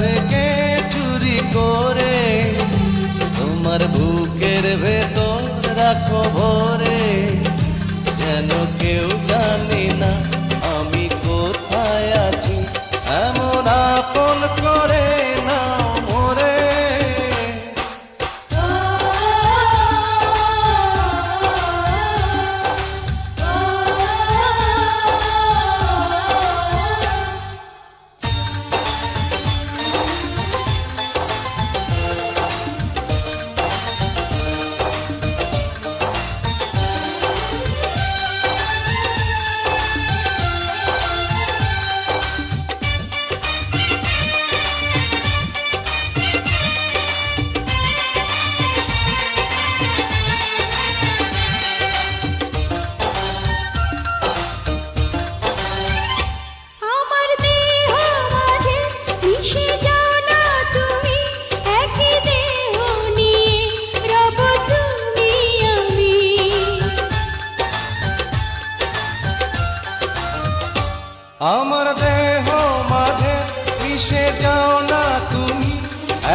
থেকে চুরি করে তোমার বুকের ভেতর রাখো ভোরে।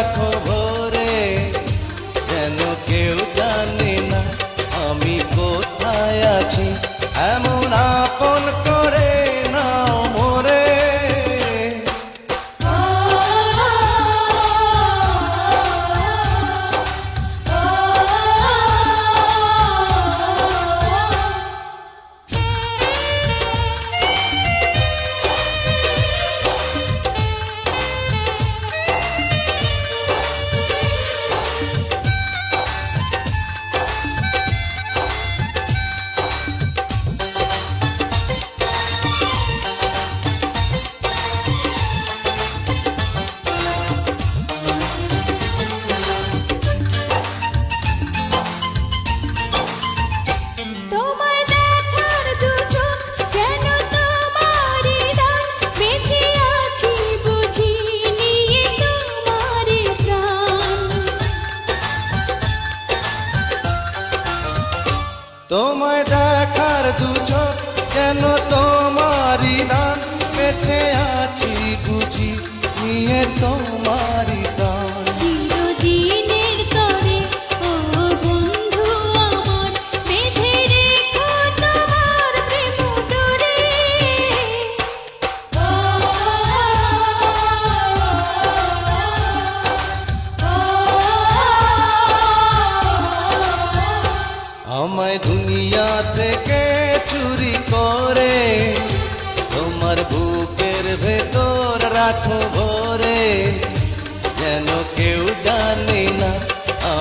রাখো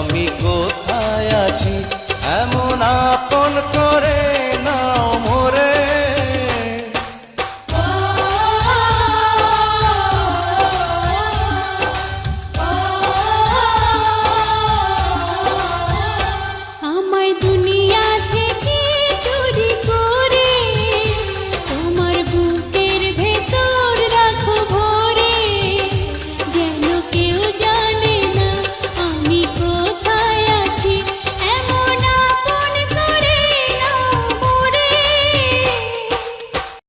আমি কোথায় আছি? এমন আপন